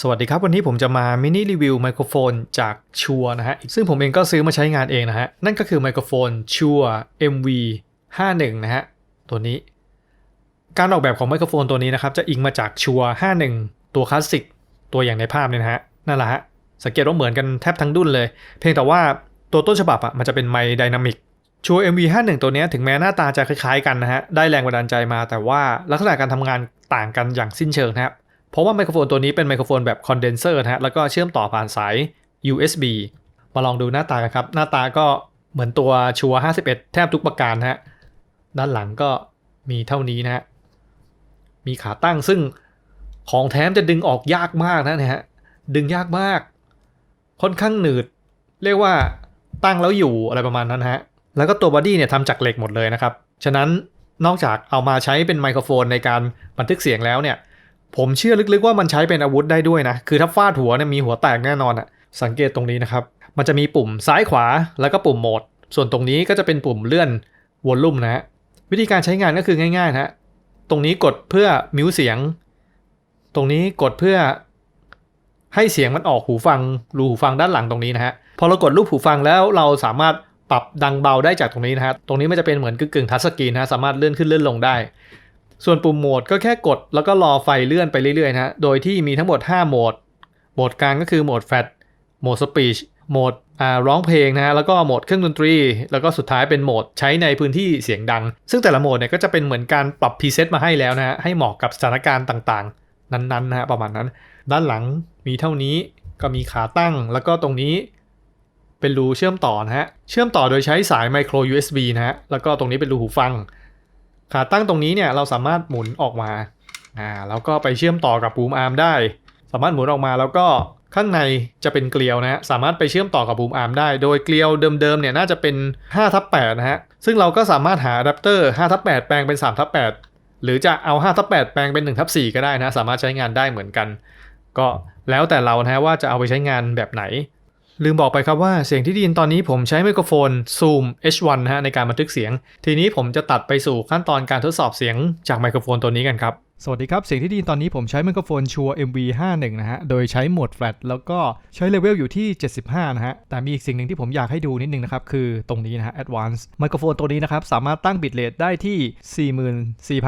สวัสดีครับ วันนี้ผมจะมามินิรีวิวไมโครโฟนจากชัวนะฮะซึ่งผมเองก็ซื้อมาใช้งานเองนะฮะ นั่นก็คือไมโครโฟนชัว MV 51นะฮะ ตัวนี้ การออกแบบของไมโครโฟนตัวนี้นะครับ จะอิงมาจากชัว51 ตัวคลาสสิก ตัวอย่างในภาพเนี่ยนะฮะ นั่นแหละฮะ สังเกตว่าเหมือนกันแทบทั้งดุนเลย เพียงแต่ว่าตัวต้นฉบับอะมันจะเป็นไมค์ไดนามิกชัว MV51 ตัวนี้ถึงแม้หน้าตาจะคล้ายๆกันนะฮะ ได้แรงบันดาลใจมา แต่ว่าลักษณะการทำงานต่างกันอย่างสิ้นเชิงนะครับ เพราะว่าไมโครโฟนตัวนี้เป็นไมโครโฟนแบบคอนเดนเซอร์นะฮะแล้วก็เชื่อมต่อผ่านสาย USB มาลองดูหน้าตากันครับ หน้าตาก็เหมือนตัวชัว51 แทบทุกประการนะฮะด้านหลังก็มีเท่านี้นะฮะมีขาตั้งซึ่งของแท้มจะดึงออกยากมากนะเนี่ยฮะดึงยากมาก ค่อนข้างหนืด เรียกว่าตั้งแล้วอยู่อะไรประมาณนั้นฮะแล้วก็ตัวบอดี้เนี่ยทำจากเหล็กหมดเลยนะครับ ฉะนั้นนอกจากเอามาใช้เป็นไมโครโฟนในการบันทึกเสียงแล้วเนี่ย ผมเชื่อลึกๆว่ามันใช้เป็นอาวุธได้ด้วยนะ คือถ้าฟาดหัวเนี่ยมีหัวแตกแน่นอนอะสังเกตตรงนี้นะครับ มันจะมีปุ่มซ้ายขวาแล้วก็ปุ่มโหมด ส่วนตรงนี้ก็จะเป็นปุ่มเลื่อนวอลลุ่มนะฮะ วิธีการใช้งานก็คือง่ายๆนะฮะตรงนี้กดเพื่อมิวเสียง ตรงนี้กดเพื่อให้เสียงมันออกหูฟังรูหูฟังด้านหลังตรงนี้นะฮะ พอเรากดรูปหูฟังแล้วเราสามารถปรับดังเบาได้จากตรงนี้นะฮะ ตรงนี้มันจะเป็นเหมือนกึ่งๆทัชสกรีนนะสามารถเลื่อนขึ้นเลื่อนลงได้ ส่วนปุ่มโหมดก็แค่กดแล้วก็รอไฟเลื่อนไปเรื่อยๆนะฮะ โดยที่มีทั้งหมด 5 โหมด โหมดกลางก็คือโหมดแฟตโหมดสปีช โหมดร้องเพลงนะฮะ แล้วก็โหมดเครื่องดนตรี แล้วก็สุดท้ายเป็นโหมดใช้ในพื้นที่เสียงดัง ซึ่งแต่ละโหมดเนี่ยก็จะเป็นเหมือนการปรับพรีเซตมาให้แล้วนะฮะ ให้เหมาะกับสถานการณ์ต่างๆ นั้นๆนะฮะประมาณนั้น ด้านหลังมีเท่านี้ก็มีขาตั้ง แล้วก็ตรงนี้เป็นรูเชื่อมต่อนะฮะ เชื่อมต่อโดยใช้สาย micro USB นะฮะ แล้วก็ตรงนี้เป็นรูหูฟัง ขาตั้งตรงนี้เนี่ยเราสามารถหมุนออกมาอ่าแล้วก็ไปเชื่อมต่อกับบูมอาร์มได้ สามารถหมุนออกมาแล้วก็ข้างในจะเป็นเกลียวนะฮะสามารถไปเชื่อมต่อกับบูมอาร์มได้ โดยเกลียวเดิมๆเนี่ยน่าจะเป็น5ทับ8นะฮะซึ่งเราก็สามารถหาอะแดปเตอร์5ทับ8แปลงเป็น3ทับ8หรือจะเอา5ทับ8แปลงเป็น1ทับ4ก็ได้นะสามารถใช้งานได้เหมือนกัน ก็แล้วแต่เรานะฮะว่าจะเอาไปใช้งานแบบไหน ลืมบอกไปครับว่าเสียงที่ได้ยินตอนนี้ผมใช้ไมโครโฟน Zoom H1 นะฮะในการบันทึกเสียง ทีนี้ผมจะตัดไปสู่ขั้นตอนการทดสอบเสียงจากไมโครโฟนตัวนี้กันครับ สวัสดีครับ เสียงที่ได้ยินตอนนี้ผมใช้ไมโครโฟนชัว MV51 นะฮะ โดยใช้โหมดแฟลตแล้วก็ใช้เลเวลอยู่ที่ 75 นะฮะ แต่มีอีกสิ่งหนึ่งที่ผมอยากให้ดูนิดนึงนะครับ คือตรงนี้นะฮะ Advanced ไมโครโฟนตัวนี้นะครับ สามารถตั้งบิตเรทได้ที่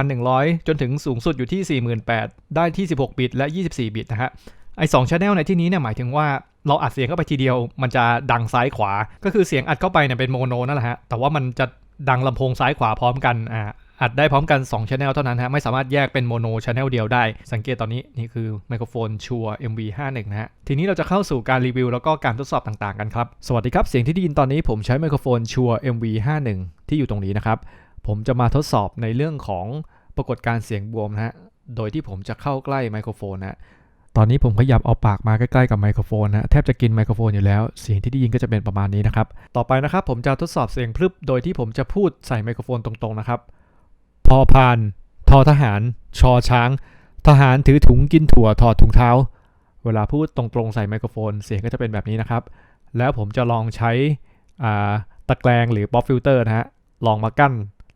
44,100 จนถึงสูงสุดอยู่ที่ 48,000ได้ที่ 16 บิตและ 24 บิตนะฮะไอ้สองชแนลในที่นี้เนี่ยหมายถึงว่าเราอัดเสียงเข้าไปทีเดียว มันจะดังซ้ายขวา ก็คือเสียงอัดเข้าไปเนี่ยเป็นโมโนนั่นแหละฮะ แต่ว่ามันจะดังลำโพงซ้ายขวาพร้อมกัน อ่า อัดได้พร้อมกัน2 Channel เท่านั้นฮะ ไม่สามารถแยกเป็นโมโน Channel เดียวได้ สังเกตตอนนี้นี่คือไมโครโฟนชัว MV51 นะฮะ ทีนี้เราจะเข้าสู่การรีวิวแล้วก็การทดสอบต่างๆกันครับ สวัสดีครับ เสียงที่ได้ยินตอนนี้ผมใช้ไมโครโฟนชัว MV51 ที่อยู่ตรงนี้นะครับ ผมจะมาทดสอบในเรื่องของปรากฏการเสียงบวมนะฮะ โดยที่ผมจะเข้าใกล้ไมโครโฟนนะฮะ ตอนนี้ผมขยับเอาปากมาใกล้ๆกับไมโครโฟนนะแทบจะกินไมโครโฟนอยู่แล้วเสียงที่ได้ยินก็จะเป็นประมาณนี้นะครับ ต่อไปนะครับผมจะทดสอบเสียงพลึบโดยที่ผมจะพูดใส่ไมโครโฟนตรงๆนะครับพอพานทอทหาร ชอช้าง ทหารถือถุงกินถั่วถอดถุงเท้า เวลาพูดตรงๆใส่ไมโครโฟน เสียงก็จะเป็นแบบนี้นะครับ แล้วผมจะลองใช้ตะแกรงหรือป๊อปฟิลเตอร์นะฮะลองมากั้น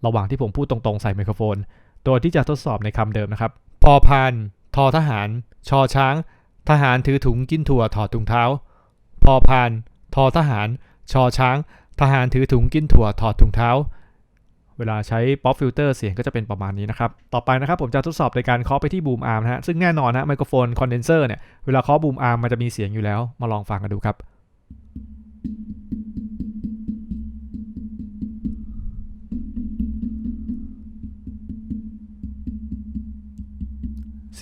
ระหว่างที่ผมพูดตรงๆใส่ไมโครโฟน โดยที่จะทดสอบในคำเดิมนะครับ พอพาน ทอทหาร ชอช้าง ทหารถือถุงกินถั่วถอดถุงเท้า พอพาน ทอทหาร ชอช้าง ทหารถือถุงกินถั่วถอดถุงเท้า เวลาใช้ป๊อปฟิลเตอร์เสียงก็จะเป็นประมาณนี้นะครับ ต่อไปนะครับผมจะทดสอบในการเคาะไปที่บูมอาร์มนะฮะ ซึ่งแน่นอนนะไมโครโฟนคอนเดนเซอร์เนี่ย เวลาเคาะบูมอาร์มมันจะมีเสียงอยู่แล้ว มาลองฟังกันดูครับ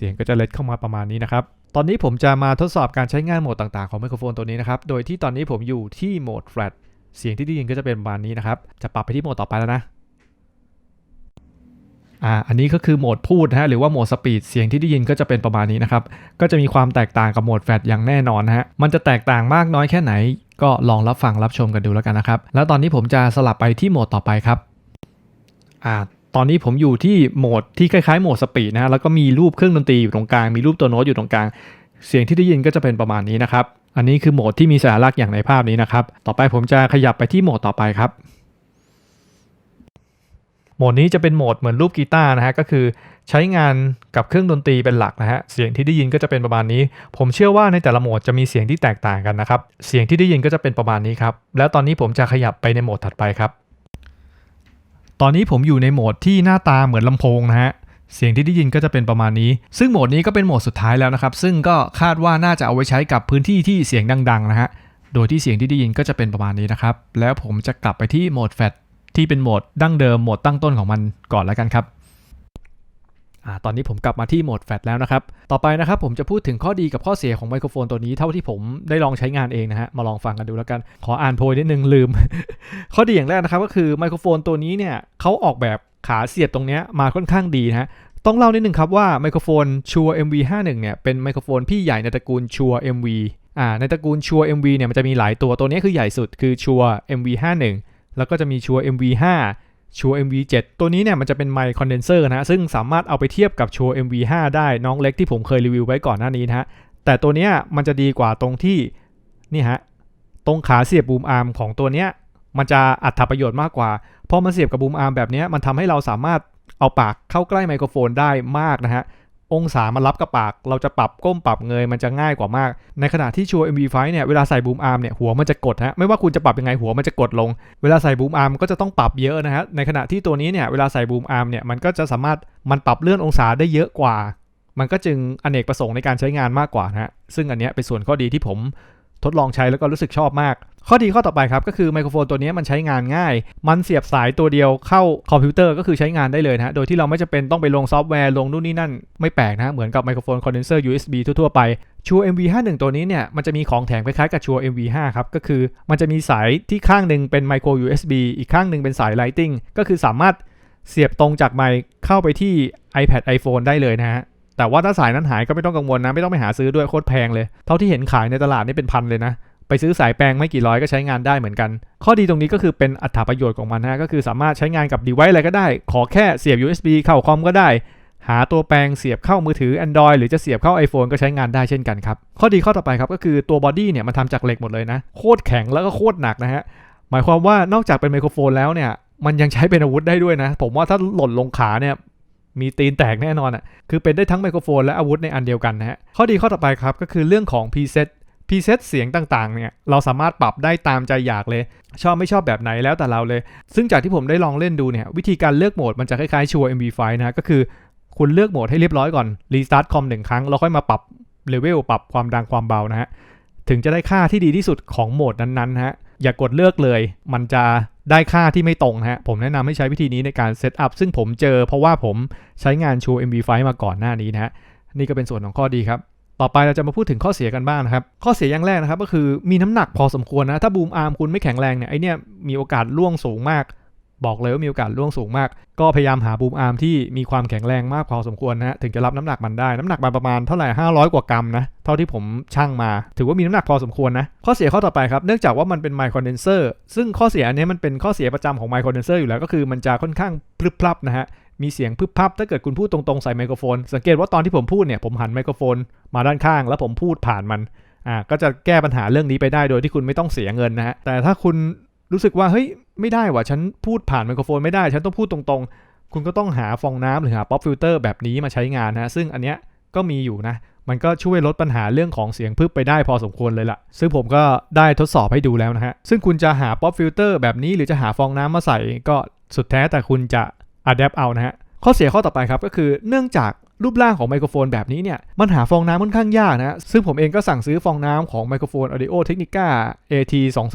สียงก็จะเล็ดเข้ามาประมาณนี้นะครับ ตอนนี้ผมจะมาทดสอบการใช้งานโหมดต่างๆของไมโครโฟนตัวนี้นะครับ โดยที่ตอนนี้ผมอยู่ที่โหมด flat เสียงที่ได้ยินก็จะเป็นประมาณนี้นะครับ จะปรับไปที่โหมดต่อไปแล้วนะ อ่า อันนี้ก็คือโหมดพูดนะฮะ หรือว่าโหมดสปีด เสียงที่ได้ยินก็จะเป็นประมาณนี้นะครับ ก็จะมีความแตกต่างกับโหมดแฟลตอย่างแน่นอนนะฮะ มันจะแตกต่างมากน้อยแค่ไหน ก็ลองรับฟังรับชมกันดูแล้วกันนะครับ แล้วตอนนี้ผมจะสลับไปที่โหมดต่อไปครับ อ่า ตอนนี้ผมอยู่ที่โหมดที่คล้ายๆโหมดสปีดนะฮะแล้วก็มีรูปเครื่องดนตรีอยู่ตรงกลาง มีรูปตัวโน้ตอยู่ตรงกลาง เสียงที่ได้ยินก็จะเป็นประมาณนี้นะครับ อันนี้คือโหมดที่มีสาระอย่างในภาพนี้นะครับ ต่อไปผมจะขยับไปที่โหมดต่อไปครับโโหมดนี้จะเป็นโหมดเหมือนรูปกีตาร์นะฮะ ก็คือใช้งานกับเครื่องดนตรีเป็นหลักนะฮะ เสียงที่ได้ยินก็จะเป็นประมาณนี้ ผมเชื่อว่าในแต่ละโหมดจะมีเสียงที่แตกต่างกันนะครับ เสียงที่ได้ยินก็จะเป็นประมาณนี้ครับ แล้วตอนนี้ผมจะขยับไปในโหมดถัดไปครับ ตอนนี้ผมอยู่ในโหมดที่หน้าตาเหมือนลำโพงนะฮะเสียงที่ได้ยินก็จะเป็นประมาณนี้ ซึ่งโหมดนี้ก็เป็นโหมดสุดท้ายแล้วนะครับ ซึ่งก็คาดว่าน่าจะเอาไว้ใช้กับพื้นที่ที่เสียงดังๆนะฮะ โดยที่เสียงที่ได้ยินก็จะเป็นประมาณนี้นะครับ แล้วผมจะกลับไปที่โหมดแฟลตที่เป็นโหมดดั้งเดิมโหมดตั้งต้นของมันก่อนแล้วกันครับ อ่าตอนนี้ผมกลับมาที่โหมดแฟลตแล้วนะครับ ต่อไปนะครับผมจะพูดถึงข้อดีกับข้อเสียของไมโครโฟนตัวนี้เท่าที่ผมได้ลองใช้งานเองนะฮะ มาลองฟังกันดูแล้วกัน ขออ่านโพยนิดนึงลืม ข้อดีอย่างแรกนะครับก็คือไมโครโฟนตัวนี้เนี่ยเขาออกแบบขาเสียบตรงเนี้ยมาค่อนข้างดีนะฮะต้องเล่านิดนึงครับว่าไมโครโฟนชัว MV51 เนี่ยเป็นไมโครโฟนพี่ใหญ่ในตระกูลชัว MV อ่าในตระกูลชัว MV เนี่ยมันจะมีหลายตัวตัวนี้คือใหญ่สุดคือชัว MV51 แล้วก็จะมีชัว MV5 ชัว MV7 ตัวนี้เนี่ยมันจะเป็นไมค์คอนเดนเซอร์นะฮะซึ่งสามารถเอาไปเทียบกับชัว MV5 ได้น้องเล็กที่ผมเคยรีวิวไว้ก่อนหน้านี้นะฮะแต่ตัวเนี้ยมันจะดีกว่าตรงที่นี่ฮะตรงขาเสียบบูมอาร์มของตัวเนี้ยมันจะอัตประโยชน์มากกว่าพอมันเสียบกับบูมอาร์มแบบนี้มันทำให้เราสามารถเอาปากเข้าใกล้ไมโครโฟนได้มากนะฮะ องศามันรับกับปาก เราจะปรับก้มปรับเงยมันจะง่ายกว่ามาก ในขณะที่ชัวร์ MV5 เนี่ยเวลาใส่บูมอาร์มเนี่ยหัวมันจะกดฮะไม่ว่าคุณจะปรับยังไงหัวมันจะกดลง เวลาใส่บูมอาร์มก็จะต้องปรับเยอะนะฮะในขณะที่ตัวนี้เนี่ยเวลาใส่บูมอาร์มเนี่ยมันก็จะสามารถมันปรับเลื่อนองศาได้เยอะกว่า มันก็จึงอเนกประสงค์ในการใช้งานมากกว่านะฮะซึ่งอันเนี้ยเป็นส่วนข้อดีที่ผมทดลองใช้แล้วก็รู้สึกชอบมาก ข้อดีข้อต่อไปครับก็คือไมโครโฟนตัวนี้มันใช้งานง่าย มันเสียบสายตัวเดียวเข้าคอมพิวเตอร์ก็คือใช้งานได้เลยนะโดยที่เราไม่จำเป็นต้องไปลงซอฟต์แวร์ลงนู่นนี่นั่น ไม่แปลกนะฮะเหมือนกับไมโครโฟนคอนเดนเซอร์ USB ทั่วๆไปชัว MV51 ตัวนี้เนี่ยมันจะมีของแถมคล้ายๆกับชัว MV5 ครับก็คือมันจะมีสายที่ข้างหนึ่งเป็นไมโคร USB อีกข้างหนึ่งเป็นสาย Lighting ก็คือสามารถเสียบตรงจากไมค์เข้าไปที่ iPad iPhone ได้เลยนะฮะแต่ว่าถ้าสายนั้นหายก็ไม่ต้องกังวลนะไม่ต้องไปหาซื้อด้วยโคตรแพงเลย เท่าที่เห็นขายในตลาดนี่เป็นพันเลยนะ ไปซื้อสายแปลงไม่กี่ร้อยก็ใช้งานได้เหมือนกัน ข้อดีตรงนี้ก็คือเป็นอัตราประโยชน์ของมันนะก็คือสามารถใช้งานกับ device อะไรก็ได้ ขอแค่เสียบ USB เข้าคอมก็ได้ หาตัวแปลงเสียบเข้ามือถือ Android หรือจะเสียบเข้า iPhone ก็ใช้งานได้เช่นกันครับ ข้อดีข้อต่อไปครับก็คือตัวบอดี้เนี่ยมันทำจากเหล็กหมดเลยนะโคตรแข็งแล้วก็โคตรหนักนะฮะหมายความว่านอกจากเป็นไมโครโฟนแล้วเนี่ยมันยังใช้เป็นอาวุธได้ด้วยนะ ผมว่าถ้าหล่นลงขาเนี่ยมีตีนแตกแน่นอนอะ คือเป็นได้ทั้งไมโครโฟนและอาวุธในอันเดียวกันนะฮะ ข้อดีข้อต่อไปครับ ก็คือเรื่องของ preset preset เสียงต่างๆเนี่ยเราสามารถปรับได้ตามใจอยากเลย ชอบไม่ชอบแบบไหนแล้วแต่เราเลย ซึ่งจากที่ผมได้ลองเล่นดูเนี่ยวิธีการเลือกโหมดมันจะคล้ายๆชัว MV5 นะฮะก็คือคุณเลือกโหมดให้เรียบร้อยก่อนรีสตาร์ทคอมหนึ่งครั้งแล้วค่อยมาปรับเลเวลปรับความดังความเบานะฮะถึงจะได้ค่าที่ดีที่สุดของโหมดนั้นๆนะฮะอย่ากกดเลือกเลย มันจะได้ค่าที่ไม่ตรงฮะผมแนะนำให้ใช้วิธีนี้ในการเซตอัพซึ่งผมเจอเพราะว่าผมใช้งานชู MV5 มาก่อนหน้านี้นะฮะนี่ก็เป็นส่วนของข้อดีครับ ต่อไปเราจะมาพูดถึงข้อเสียกันบ้างนะครับ ข้อเสียอย่างแรกนะครับ ก็คือมีน้ำหนักพอสมควรนะ ถ้าบูมอาร์มคุณไม่แข็งแรงเนี่ยไอเนี่ยมีโอกาสล่วงสูงมาก บอกเลยว่ามีโอกาสล่วงสูงมาก ก็พยายามหาบูมอาร์มที่มีความแข็งแรงมากพอสมควรนะถึงจะรับน้ำหนักมันได้น้ำหนักมันประมาณเท่าไหร่500 กว่ากรัมนะเท่าที่ผมช่างมา ถือว่ามีน้ำหนักพอสมควรนะข้อเสียข้อต่อไปครับเนื่องจากว่ามันเป็นไมโครเดนเซอร์ซึ่งข้อเสียอันนี้มันเป็นข้อเสียประจำของไมโครเดนเซอร์อยู่แล้วก็คือมันจะค่อนข้างพลึบพลับนะฮะ มีเสียงพึบพับถ้าเกิดคุณพูดตรงๆใส่ไมโครโฟน สังเกตว่าตอนที่ผมพูดเนี่ยผมหันไมโครโฟนมาด้านข้าง แล้วผมพูดผ่านมันอ่าก็จะแก้ปัญหาเรื่องนี้ไปได้โดยที่คุณไม่ต้องเสียเงินนะฮะแต่ถ้าคุณรู้สึกว่าเฮ้ยไม่ได้ว่ะฉันพูดผ่านไมโครโฟนไม่ได้ ฉันต้องพูดตรงๆ คุณก็ต้องหาฟองน้ำหรือหาป๊อปฟิลเตอร์แบบนี้มาใช้งานนะซึ่งอันเนี้ยก็มีอยู่นะ มันก็ช่วยลดปัญหาเรื่องของเสียงพึบไปได้พอสมควรเลยล่ะ ซึ่งผมก็ได้ทดสอบให้ดูแล้วนะฮะ ซึ่งคุณจะหาป๊อปฟิลเตอร์แบบนี้หรือจะหาฟองน้ำมาใส่ก็สุดแท้แต่คุณจะ อัดแอปเอานะฮะข้อเสียข้อต่อไปครับก็คือเนื่องจากรูปร่างของไมโครโฟนแบบนี้เนี่ยมันหาฟองน้ำค่อนข้างยากนะฮะซึ่งผมเองก็สั่งซื้อฟองน้ำของไมโครโฟน Audio Technica AT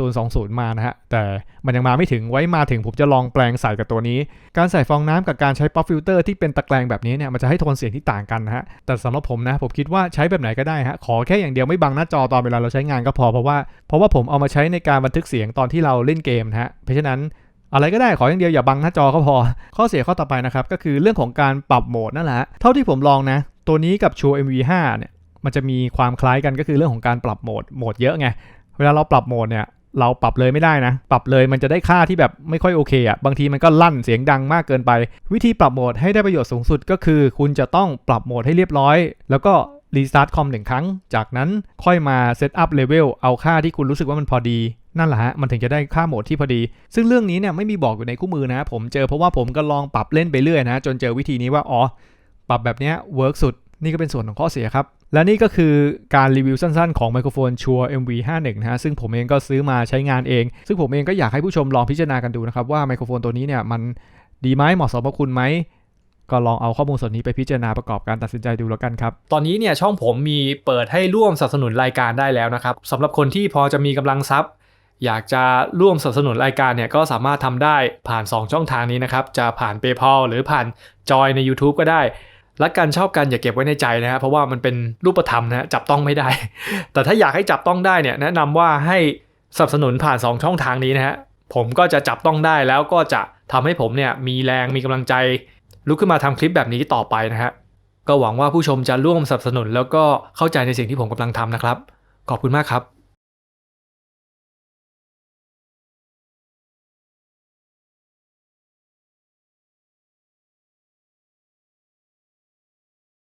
2020มานะฮะ แต่มันยังมาไม่ถึงไว้มาถึงผมจะลองแปลงใส่กับตัวนี้ การใส่ฟองน้ำกับการใช้ป๊อปฟิลเตอร์ที่เป็นตะแกรงแบบนี้เนี่ยมันจะให้โทนเสียงที่ต่างกันนะฮะ แต่สำหรับผมนะผมคิดว่าใช้แบบไหนก็ได้ฮะ ขอแค่อย่างเดียวไม่บังหน้าจอตอนเวลาเราใช้งานก็พอเพราะว่าเพราะว่าผมเอามาใช้ในการบันทึกเสียงตอนที่เราเล่นเกมนะฮะเพราะฉะนั้น อะไรก็ได้ขออย่างเดียวอย่าบังหน้าจอก็พอ ข้อเสียข้อต่อไปนะครับก็คือเรื่องของการปรับโหมดนั่นแหละเท่าที่ผมลองนะ ตัวนี้กับ Shure MV5 เนี่ยมันจะมีความคล้ายกันก็คือเรื่องของการปรับโหมดโหมดเยอะไงเวลาเราปรับโหมดเนี่ยเราปรับเลยไม่ได้นะ ปรับเลยมันจะได้ค่าที่แบบไม่ค่อยโอเคอะ่ะ บางทีมันก็ลั่นเสียงดังมากเกินไป วิธีปรับโหมดให้ได้ประโยชน์สูงสุดก็คือ คุณจะต้องปรับโหมดให้เรียบร้อย แล้วก็รีสตาร์ทคอมหนึ่งครั้ง จากนั้นค่อยมาเซตอัพเลเวลเอาค่าที่คุณรู้สึกว่ามันพอดี นั่นแหละฮะมันถึงจะได้ค่าโหมดที่พอดี ซึ่งเรื่องนี้เนี่ยไม่มีบอกอยู่ในคู่มือนะ ผมเจอเพราะว่าผมก็ลองปรับเล่นไปเรื่อยนะ จนเจอวิธีนี้ว่าอ๋อปรับแบบเนี้ยเวิร์กสุดนี่ก็เป็นส่วนของข้อเสียครับ และนี่ก็คือการรีวิวสั้นๆของไมโครโฟนชัว MV51 นะฮะซึ่งผมเองก็ซื้อมาใช้งานเอง ซึ่งผมเองก็อยากให้ผู้ชมลองพิจารณากันดูนะครับ ว่าไมโครโฟนตัวนี้เนี่ยมันดีไหมเหมาะสมกับคุณไหมก็ลองเอาข้อมูลส่วนนี้ไปพิจารณาประกอบการตัดสินใจดูแล้วกันครับ ตอนนี้เนี่ยช่องผมมีเปิดให้ร่วมสนับสนุนรายการได้แล้วนะครับสำหรับคนที่พอจะมีกำลังทรัพย์ อยากจะร่วมสนับสนุนรายการเนี่ยก็สามารถทำได้ผ่าน 2 ช่องทางนี้นะครับ จะผ่าน PayPal หรือผ่านจอยใน YouTube ก็ได้รักกันชอบกันอย่าเก็บไว้ในใจนะฮะเพราะว่ามันเป็นรูปธรรมนะจับต้องไม่ได้ แต่ถ้าอยากให้จับต้องได้เนี่ยแนะนำว่าให้สนับสนุนผ่าน 2 ช่องทางนี้นะฮะผมก็จะจับต้องได้แล้วก็จะทำให้ผมเนี่ยมีแรงมีกำลังใจ ลุกขึ้นมาทำคลิปแบบนี้ต่อไปนะฮะก็หวังว่าผู้ชมจะร่วมสนับสนุนแล้วก็เข้าใจในสิ่งที่ผมกำลังทำนะครับ ขอบคุณมากครับ